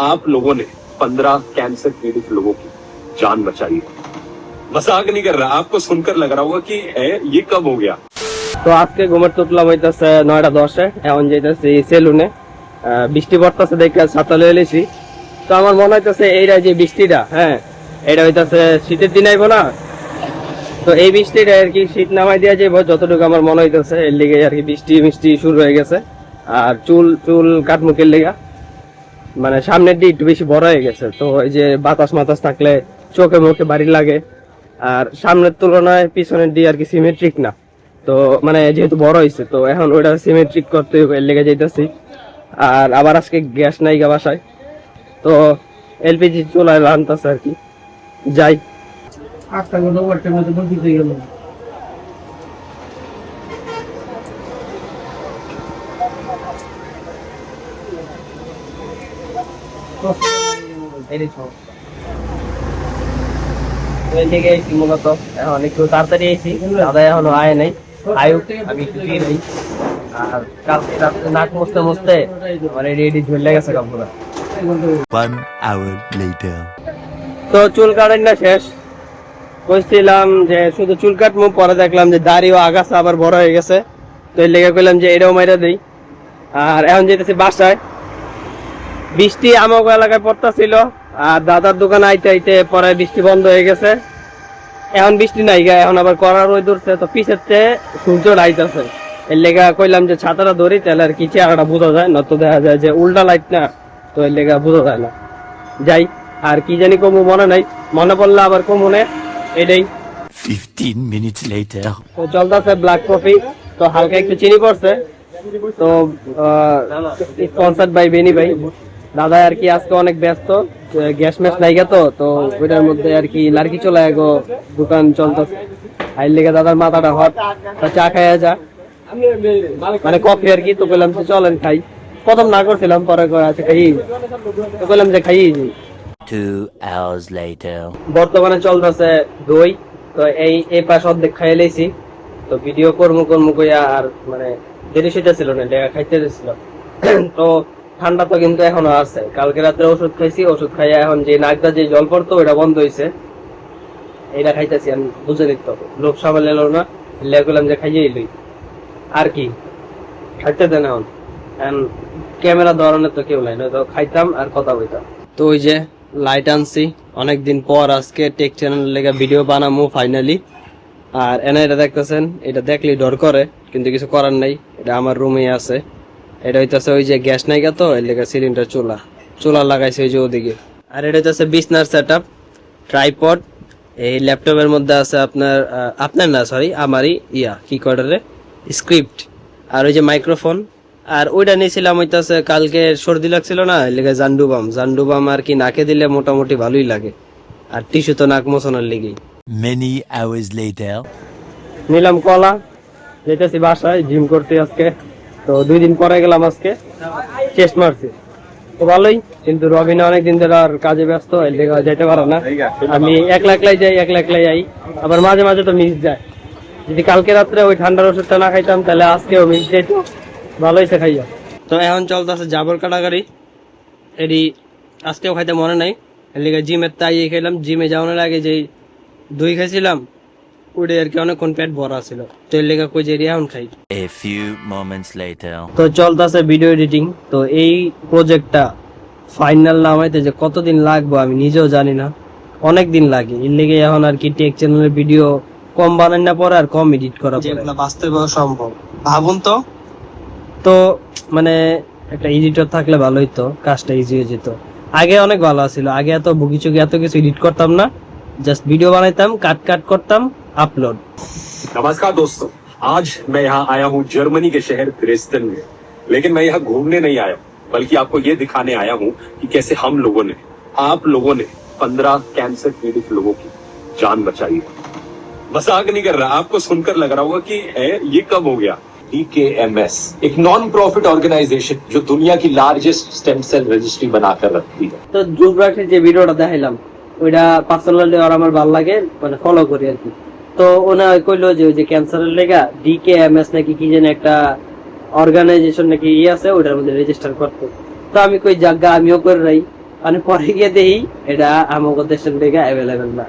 आप लोगों ने पंद्रह कैंसर पीड़ित लोगों की जान बचाई है मजाक नहीं कर रहा आपको सुनकर लग रहा होगा कि ए, ये कब हो गया তো আজকে ঘুমের তুটলাম হইতেছে নয়টা দশে এখন যাইতেছি সেলুনে আহ, বৃষ্টি পড়তেছে দেখে ছাতা লয়ে এলেছি তো আমার মনে হইতেছে এইটা যে বৃষ্টিটা হ্যাঁ এটা হইতেছে শীতের দিন আইবো না তো এই বৃষ্টিটা আর কি শীত নামাই দিয়া যাইব যতটুকু আমার মনে হইতেছে এর লিগে আর কি বৃষ্টি মিষ্টি শুরু হয়ে গেছে আর চুল চুল কাটমুকের লেগা মানে সামনের দিক একটু বেশি বড় হয়ে গেছে। তো এই যে বাতাস মাতাস থাকলে চোখে মুখে বাড়ি লাগে। আর সামনের তুলনায় পিছনের দিয়ে আর কি সিমেট্রিক না। তো মানে যেহেতু বড় হয়েছে, তো এখন ওইটা সিমেট্রিক করতে লেগে যাইতেছি। আর আবার আজকে গ্যাস নাই গা বাসায়। তো এলপিজি চুলায় রান্তাছে আর কি। যাই। আটটা গেল। তো চুল কাটেন না শেষ। কইছিলাম যে শুধু চুল কাটবো পরে দেখলাম যে দাড়িও আগাছা আবার বড় হয়ে গেছে। তো লেগে কইলাম যে এটাও মাইরা দেই। আর এখন যেতেছি বাসায়। বৃষ্টি আমাকে এলাকায় পড়তাছিল আর দাদার দোকান আইতে আইতে পরে বৃষ্টি বন্ধ হয়ে গেছে। এখন বৃষ্টি নাই গা এখন আবার করার ওই দূরছে তো পিছের চেয়ে সূর্য লাইতেছে এর লেগা কইলাম যে ছাতাটা ধরি তাহলে আর কি চেহারাটা বোঝা যায় না তো দেখা যায় যে উল্টা লাইট না তো এর লেগা বোঝা যায় না। যাই আর কি জানি কমু মনে নাই। মনে পড়লে আবার কমু নে এটাই. তো চলতেছে ব্ল্যাক কফি তো হালকা একটু চিনি পড়ছে তো স্পন্সার্ড বাই বেনি ভাই দাদা আর কি আজকে অনেক ব্যস্ত গ্যাস ম্যাস নাইগা তো তো ওইটার মধ্যে আর কি লার্কি চলে গো দোকান চলতেছে। আইর লেগে দাদার মাথাটা হট তা চা খাইয়া যা। মানে কফি আর কি তো বললাম যে চলেন খাই। প্রথম না করছিলাম পরে করে আছে খাই। তো বললাম যে খাই। বর্তমানে চলতেছে দই তো এই এই পাশ অর্ধেক খাই লেছি। তো ভিডিও কর্ম কর্ম কইয়া আর মানে দেরি সেটা ছিল না লেখা খাইতে ছিল তো ঠান্ডা তো কিন্তু এখনও আছে। কালকে রাত্রে ওষুধ খাইছি, ওষুধ খাইয়া এখন যে নাকটা যে জল পড়তো ওটা বন্ধ হয়েছে এটা খাইতেছি আমি, বুঝে নিত লোক সামাল এলো না, লেগে গেলাম যে খাইয়ে লই। আর কি? খাইতে দেন এখন। ক্যামেরা ধরনের তো কেউ নাই, নয়তো খাইতাম আর কথা বলতাম। তো ওই যে লাইট আনছি, অনেকদিন পর আজকে টেক চ্যানেল লেগে ভিডিও বানামু ফাইনালি আর এনে এটা দেখতেছেন, এটা দেখলেই ডর করে, কিন্তু কিছু করার নাই, এটা আমার রুমে আছে। এটা হইতাছে ওই যে গ্যাস নাই তো এর লেগে সিলিন্ডার চুলা। চুলা লাগাইছে ওই যে ওদিকে। আর এটা হচ্ছে বিছনার সেট আপ ট্রাইপড এই ল্যাপটপের মধ্যে আছে আপনার আপনার না সরি আমারই ইয়া কি কর্ডারে স্ক্রিপ্ট আর ওই যে মাইক্রোফোন আর ওইটা নিয়েছিলাম হইতাছে কালকে সর্দি লাগছিল না এর লেগে জান্ডুবাম জান্ডুবাম আর কি নাকে দিলে মোটামুটি ভালোই লাগে। আর টিস্যু তো নাক মোছানোর লেগেই। Many hours later. নিলাম কলা যেতেছি বাসায় জিম করতে আজকে। তো দুই দিন পরে গেলাম আজকে। চেস্ট মারছি। তো ভালোই, কিন্তু রবিনা অনেকদিন ধরে আর কাজে ব্যস্ত যেতে পারো না। আমি একলা একলাই যাই, একলা একলাই যাই আবার মাঝে মাঝে তো মিস যায়। যদি কালকে রাত্রে ওই ঠান্ডার ওষুধটা না খাইতাম, তাহলে আজকেও মিস যেত। ভালো হয়েছে খাইয়া। তো এখন চলতেছে জাবর কাটাকারি এটি আজকেও খাইতে মনে নাই। এর লেগে জিমের তাই খেলাম জিমে যাওয়ানোর আগে যেই দই খাইছিলাম ওটা আর কি অনেকক্ষণ পেট ভরা ছিল। তো এর লেগে কই যে খাই। A few moments later. তো চলতেছে ভিডিও এডিটিং তো এই প্রজেক্টটা ফাইনাল নামাইতে যে কতদিন লাগবে আমি নিজেও জানি না। অনেক দিন লাগে। এর লেগে এখন আর কি টেক চ্যানেলের ভিডিও কম বানাই না পরে আর কম এডিট করা যেগুলো বাস্তবে সম্ভব। ভাবুন তো। তো মানে একটা এডিটর থাকলে ভালোই তো কাজটা ইজি হয়ে যেত। আগে অনেক ভালো ছিল আগে এত বুকিচুকি এত কিছু এডিট করতাম না। জাস্ট ভিডিও বানাইতাম কাট কাট করতাম। আপলোড नमस्कार दोस्तों आज मैं यहाँ आया हूँ जर्मनी के शहर द्रेस्टन में लेकिन मैं यहाँ घूमने नहीं आया बल्कि आपको ये दिखाने आया हूँ कि कैसे हम लोगों ने आप लोगों ने पंद्रह कैंसर पीड़ित लोगों की जान बचाई है मजाक नहीं कर रहा आपको सुनकर लग रहा होगा कि ए, ये कब हो गया डीकेएमएस एक नॉन प्रॉफिट ऑर्गेनाइजेशन जो दुनिया की लार्जेस्ट स्टेम सेल रजिस्ट्री बनाकर रखती है তো যুবরাজের যে ভিডিওটা দেখাইলাম ওইটা পার্সোনালি আর আমার ভালো লাগে মানে ফলো করি আর কি তো ওনা কইলো যে ওই যে ক্যান্সারের লেগা ডিকে এম এস নাকি কি যেন একটা অর্গানাইজেশন নাকি ই আছে ওইটার মধ্যে রেজিস্টার করতে। তো আমি কই জায়গা আমিও করে রাই। মানে পরে গিয়ে দেখি এটা আমাদের দেশের লেগে অ্যাভেলেবেল না।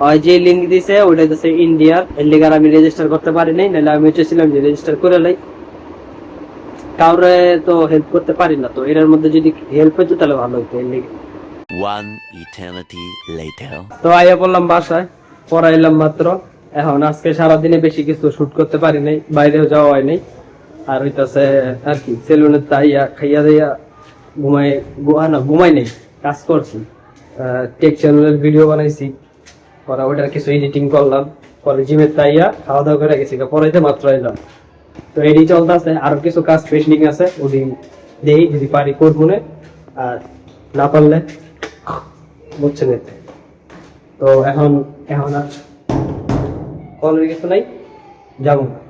হয় যে লিঙ্ক দিছে ওটা দিছে ইন্ডিয়ার এর লেগে আমি রেজিস্টার করতে পারি নাই নাহলে আমি চেয়েছিলাম যে রেজিস্টার করে লাই কাউরে তো হেল্প করতে পারি না তো এটার মধ্যে যদি হেল্প হইতো তাহলে ভালো হতো এর লেগে। Later. তো আইয়া পড়লাম বাসায়। পড়াইলাম মাত্র। এখন আজকে সারাদিনে বেশি কিছু শুট করতে পারি নাই, বাইরেও যাওয়া হয় নাই। আর হইতাছে, আর কি সেলুনের তাইয়া খাইয়া দিয়া ঘুমাই ঘুমা না, ঘুমাই নেই, কাজ করছি। টেক চ্যানেলের ভিডিও বানাইছি, পরে ওটার কিছু এডিটিং করলাম। পরে জিমের তাইয়া খাওয়া দাওয়া করে গেছি, পড়াইতে মাত্র এলাম তো এডি চলতেছে, আরও কিছু কাজ পেন্ডিং আছে, ওদিন দেই, যদি পারি করব না। আর না পারলে, বুঝছেন এতে। তো এখন এখন আর কলের কিছু নাই যাব। না